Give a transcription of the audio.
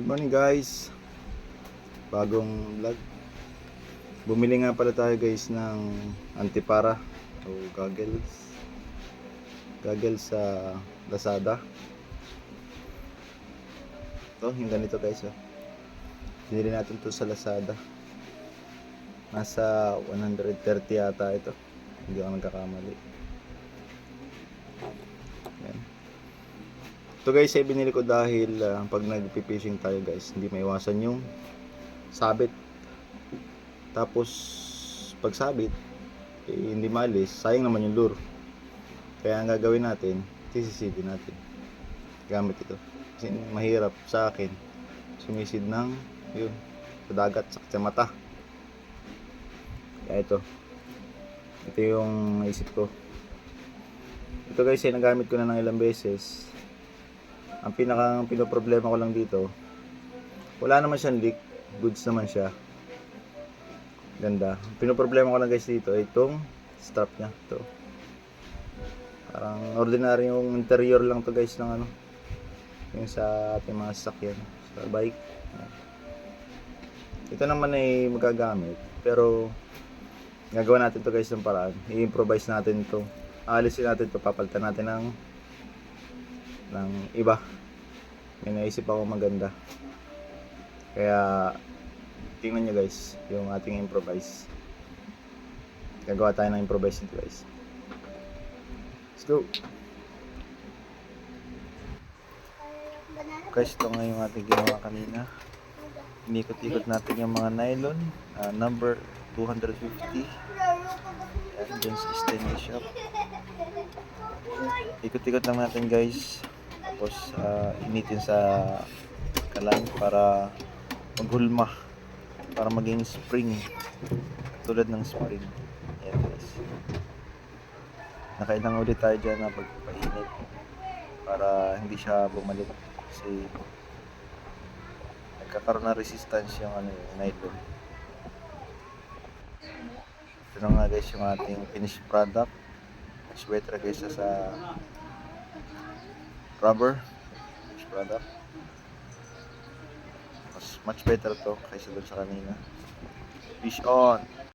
Good morning guys. Bagong vlog. Bumili nga pala tayo guys ng antipara o goggles. Goggles sa Lazada. Ito, yung ganito guys oh. Binili natin to sa Lazada. Nasa 130 yata ito. Hindi ako nagkakamali ito guys ay binili ko dahil ah, pag nagpi-fishing tayo guys, hindi maiwasan yung sabit. Tapos pag sabit, eh, hindi malis, sayang naman yung lure. Kaya ang gagawin natin, sisisidin natin. Gamit ito. Kasi mahirap sa akin, sumisid ng yun, sa dagat, sa mata. Kaya ito. Ito yung naisip ko. Ito guys ay nagamit ko na ng ilang beses ang pinakang pinoproblema ko lang dito wala naman siyang leak goods naman siya. Ganda. Pinoproblema ko lang guys dito itong strap niya. Ito. Parang ordinary yung interior lang to guys ng ano yung sa ating mga sasakyan sa bike. Ito naman ay magagamit pero gagawa natin to guys ng paraan. I-improvise natin to. Aalisin natin to. Papalitan natin ng ng iba. May naisip ako maganda. Kaya tingnan nyo guys, yung ating improvise. Gagawa tayo ng improvise nito guys. Let's go! Guys, ito nga yung ating ginawa kanina. Inikot-ikot natin yung mga nylon. ah, number 250. Ayan, dyan sa stainless shop. Ikot-ikot lang natin guys. Tapos ah, initin sa kalan para maghulma. Para maging spring. Tulad ng spring. Ayan guys. Nakailang ulit tayo dyan na pagpainit. Para hindi siya bumalik. Kasi nagkakaroon ng resistance yung ano yung nylon. Ito na nga guys yung ating finished product. Mas better kaysa sa rubber product. Mas much better to kaysa dun sa kanina. Fish on!